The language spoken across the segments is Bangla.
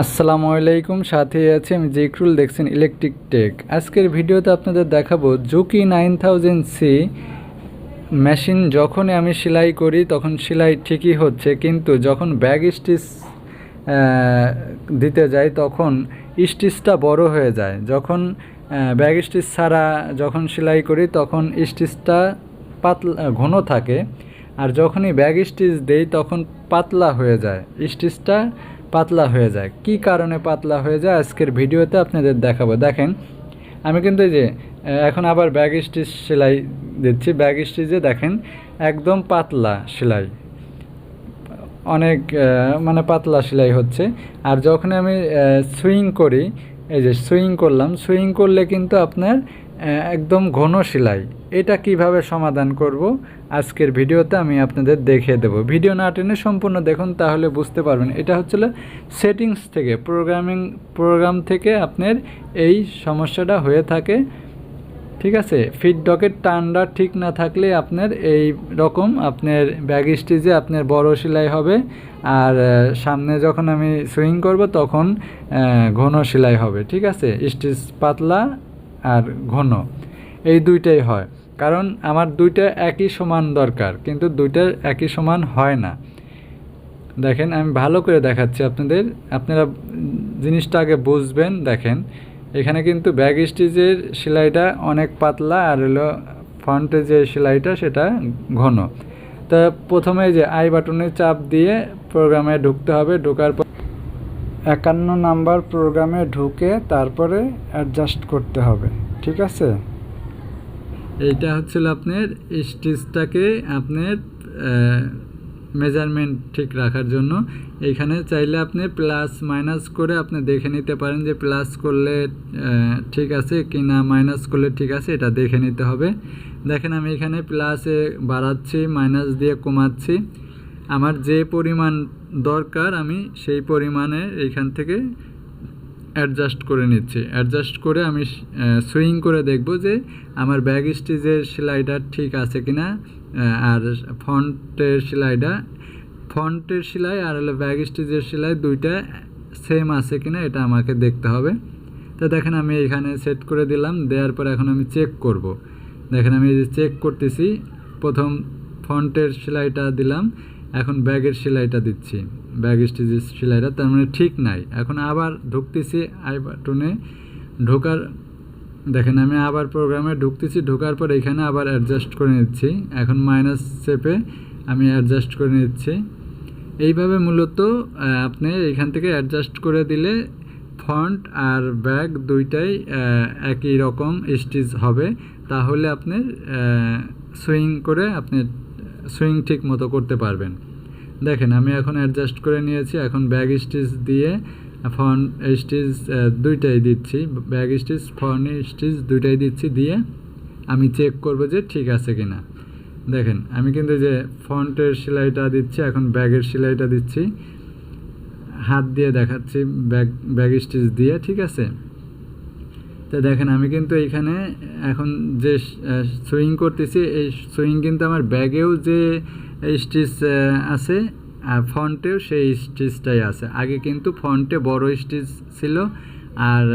আসসালামু আলাইকুম সাথে আছে আমি জিক্রুল, দেখছেন ইলেকট্রিক টেক আজকের ভিডিওতে আপনাদের দেখাবো Juki nine thousand C machine যখনই আমি সেলাই করি, তখন সেলাই ঠিকই হচ্ছে, কিন্তু যখন ব্যাগ স্টিচ দিতে যাই, তখন স্টিচটা বড় হয়ে যায়। যখন ব্যাগ স্টিচ ছাড়া যখন সেলাই করি, তখন স্টিচটা পাতলা, ঘন থাকে। আর যখনই ব্যাগ স্টিচ দেই, তখন পাতলা হয়ে যায়। স্টিচটা পাতলা হয়ে যায়। কি কারণে পাতলা হয়ে যায়? আজকের ভিডিওতে আপনাদের দেখাবো। দেখেন, আমি কিন্তু যে, এখন আবার ব্যাগ স্টিচ সেলাই দিচ্ছি। ব্যাগ স্টিচে দেখেন, একদম পাতলা সেলাই। অনেক মানে পাতলা সেলাই হচ্ছে। আর যখন আমি সুইং করি, এই যে সুইং করলাম, সুইং করলে কিন্তু আপনার একদম ঘন সেলাই। এটা কীভাবে সমাধান করব? আজকের ভিডিওতে আমি আপনাদের দেখিয়ে দেবো। ভিডিও না টেনে সম্পূর্ণ দেখুন, তাহলে বুঝতে পারবেন। এটা হচ্ছিল সেটিংস থেকে, প্রোগ্রামিং, প্রোগ্রাম থেকে আপনার এই সমস্যাটা হয়ে থাকে। ঠিক আছে? ফিড ডকের ঠিক না থাকলে আপনার এই রকম আপনার ব্যাগ স্টিচে আপনার বড় সেলাই হবে। আর সামনে যখন আমি সুইং করব, তখন ঘন সেলাই হবে। ঠিক আছে? স্টিচ পাতলা আর ঘন। এই দুইটাই হয়। কারণ আমার দুইটা একই সমান দরকার, কিন্তু দুইটা একই সমান হয় না। দেখেন, আমি ভালো করে দেখাচ্ছি আপনাদের। আপনারা জিনিসটা আগে বুঝবেন, দেখেন। এখানে কিন্তু ব্যাগ স্টিচের সেলাইটা অনেক পাতলা, আর হলো ফ্রন্টে যে সেলাইটা, সেটা ঘন। তা প্রথমে যে আই বাটনে চাপ দিয়ে প্রোগ্রামে ঢুকতে হবে। ঢোকার একান্ন নাম্বার প্রোগ্রামে ঢুকে তারপরে অ্যাডজাস্ট করতে হবে, ঠিক আছে? এইটা হচ্ছিল আপনার স্টিচটাকে আপনার মেজারমেন্ট ঠিক রাখার জন্য। এইখানে চাইলে আপনি প্লাস মাইনাস করে আপনি দেখে নিতে পারেন যে প্লাস করলে ঠিক আছে কি না মাইনাস করলে ঠিক আছে, এটা দেখে নিতে হবে। দেখেন আমি এখানে প্লাসে বাড়াচ্ছি মাইনাস দিয়ে কমাচ্ছি। আমার যে পরিমাণ দরকার, আমি সেই পরিমাণে এইখান থেকে অ্যাডজাস্ট করে নিচ্ছি। অ্যাডজাস্ট করে আমি সুইং করে দেখব যে আমার ব্যাগ স্টিচের সেলাইটা ঠিক আছে কিনা আর ফন্টের সেলাইটা ফন্টের সেলাই আর হলো ব্যাগ স্টিচের সেলাই দুইটা সেম আছে কিনা এটা আমাকে দেখতে হবে। তো দেখেন আমি এখানে সেট করে দিলাম, দেওয়ার পর এখন আমি চেক করব। দেখেন আমি চেক করতেছি, প্রথম ফন্টের সেলাইটা দিলাম এখন ব্যাগের সেলাইটা দিচ্ছি। ব্যাগ স্টিচের সেলাইটা, তার মানে ঠিক নাই। এখন আবার ঢুকতেছি আই বাটনে। ঢোকার, দেখেন আমি আবার প্রোগ্রামে ঢুকতেছি, ঢোকার পর এখানে আবার অ্যাডজাস্ট করে নিচ্ছি। এখন মাইনাস চেপে আমি অ্যাডজাস্ট করে নিচ্ছি। এইভাবে মূলত আপনি এখান থেকে অ্যাডজাস্ট করে দিলে ফন্ট আর ব্যাগ দুইটাই একই রকম স্টিচ হবে। তাহলে আপনি সুইং করে আপনি সুইং ঠিক মতো করতে পারবেন। দেখেন, আমি এখন অ্যাডজাস্ট করে নিয়েছি। এখন ব্যাগ স্টিচ দিয়ে ফন্ট স্টিচ দুইটাই দিচ্ছি। ব্যাগ স্টিচ ফন্ট স্টিচ দুইটাই দিচ্ছি দিয়ে আমি চেক করব যে ঠিক আছে কি না দেখেন, আমি কিন্তু যে ফ্রন্টের সেলাইটা দিচ্ছি, এখন ব্যাগের সেলাইটা দিচ্ছি। হাত দিয়ে দেখাচ্ছি ব্যাগ ব্যাগ স্টিচ দিয়ে, ঠিক আছে? তো দেখেন, আমি কিন্তু এইখানে এখন যে সুইং করতেছি, এই সুইং কিন্তু আমার ব্যাগেও যে স্টিচ আছে, আর ফন্টেও সেই স্টিচটাই আছে। আগে কিন্তু ফন্টে বড় স্টিচ ছিল, আর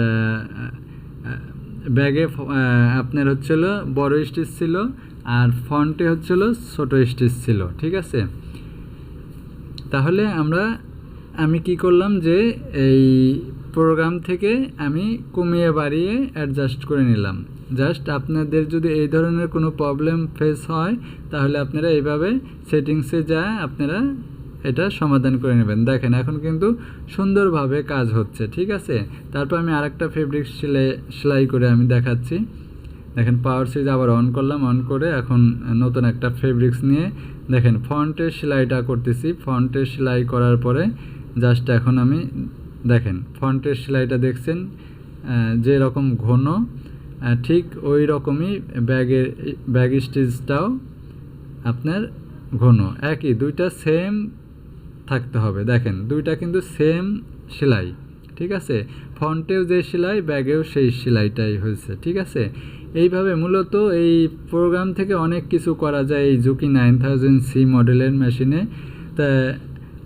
ব্যাগে আপনার হচ্ছিল বড় স্টিচ ছিল, আর ফন্টে হচ্ছিল ছোট স্টিচ ছিল, ঠিক আছে? তাহলে আমরা আমি কি করলাম যে এই প্রোগ্রাম থেকে আমি কমিয়ে বাড়িয়ে অ্যাডজাস্ট করে নিলাম। জাস্ট আপনাদের যদি এই ধরনের কোনো প্রবলেম ফেস হয়, তাহলে আপনারা এইভাবে সেটিংসে যায়, আপনারা এটা সমাধান করে নেবেন। দেখেন, এখন কিন্তু সুন্দরভাবে কাজ হচ্ছে, ঠিক আছে? তারপর আমি আরেকটা ফেব্রিক সেলাই সেলাই করে আমি দেখাচ্ছি। দেখেন পাওয়ার সুইচ আবার অন করলাম অন করে এখন নতুন একটা ফেব্রিক্স নিয়ে, দেখেন ফন্টের সেলাইটা করতেছি। ফন্টের সেলাই করার পরে জাস্ট এখন আমি দেখেন ফন্টের সেলাইটা দেখছেন যে রকম ঘন ঠিক ওই রকমই ব্যাগের ব্যাগ স্টিচটাও আপনার ঘন। একই, দুইটা সেম থাকতে হবে। দেখেন, দুইটা কিন্তু সেম সেলাই, ঠিক আছে? ফন্টেও যে সেলাই, ব্যাগেও সেই সেলাইটাই হয়েছে, ঠিক আছে? এইভাবে মূলত এই প্রোগ্রাম থেকে অনেক কিছু করা যায় এই জুকি নাইন থাউজেন্ড সি মডেলের মেশিনে তা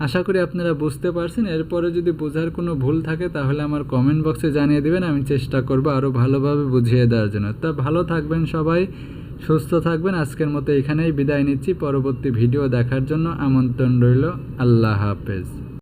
আশা করি আপনারা বুঝতে পারছেন। এরপরে যদি বোঝার কোনো ভুল থাকে, তাহলে আমার কমেন্ট বক্সে জানিয়ে দেবেন। আমি চেষ্টা করব আরও ভালোভাবে বুঝিয়ে দেওয়ার জন্য। তা ভালো থাকবেন সবাই, সুস্থ থাকবেন। আজকের মতো এখানেই বিদায় নিচ্ছি। পরবর্তী ভিডিও দেখার জন্য আমন্ত্রণ রইল। আল্লাহ হাফেজ।